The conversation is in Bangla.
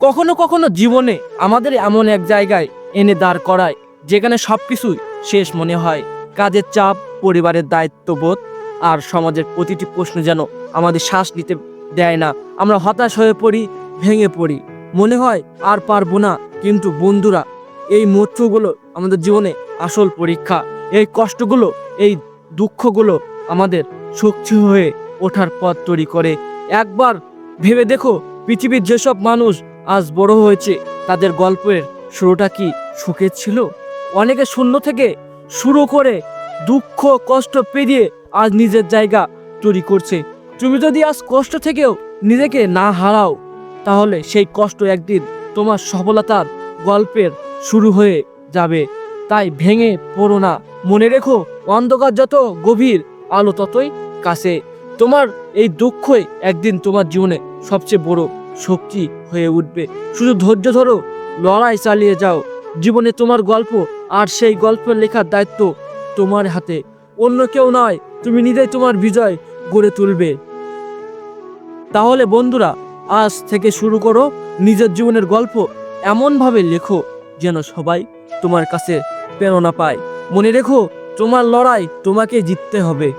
কখনো কখনো জীবনে আমাদের এমন এক জায়গায় এনে দাঁড় করায়, যেখানে সব কিছুই শেষ মনে হয়। কাজের চাপ, পরিবারের দায়িত্ববোধ আর সমাজের প্রতিটি প্রশ্ন যেন আমাদের শ্বাস নিতে দেয় না। আমরা হতাশ হয়ে পড়ি, ভেঙে পড়ি। মনে হয় আর পারব না, কিন্তু বন্ধুরা, এই মুহূর্তগুলো আমাদের জীবনে আসল পরীক্ষা। এই কষ্টগুলো, এই দুঃখগুলো আমাদের শক্তি হয়ে ওঠার পথ তৈরি করে। একবার ভেবে দেখো, পৃথিবীর যেসব মানুষ আজ বড় হয়েছে। তাদের গল্পের শুরুটা কি সুখের ছিল? অনেকে শূন্য থেকে শুরু করে দুঃখ, কষ্ট পেরিয়ে আজ নিজের জায়গা তৈরি করছে। তুমি যদি আজ কষ্ট থেকেও নিজেকে না হারাও, তাহলে সেই কষ্ট একদিন তোমার সফলতার গল্পের শুরু হয়ে যাবে। তাই ভেঙে পড়ো না। মনে রেখো, অন্ধকার যত গভীর আলো ততই কাছে। তোমার এই দুঃখই একদিন তোমার জীবনে সবচেয়ে বড় শক্তি হয়ে উঠবে। শুধু ধৈর্য ধরো, লড়াই চালিয়ে যাও। জীবনে তোমার গল্প আর সেই গল্পের লেখার দায়িত্ব তোমার হাতে। অন্য কেউ নয়, তুমি নিজেই তোমার বিজয় গড়ে তুলবে। তাহলে বন্ধুরা, আজ থেকে শুরু করো। নিজের জীবনের গল্প এমনভাবে লেখো যেন সবাই তোমার কাছে প্রেরণা পায়। মনে রেখো, তোমার লড়াই তোমাকে জিততে হবে।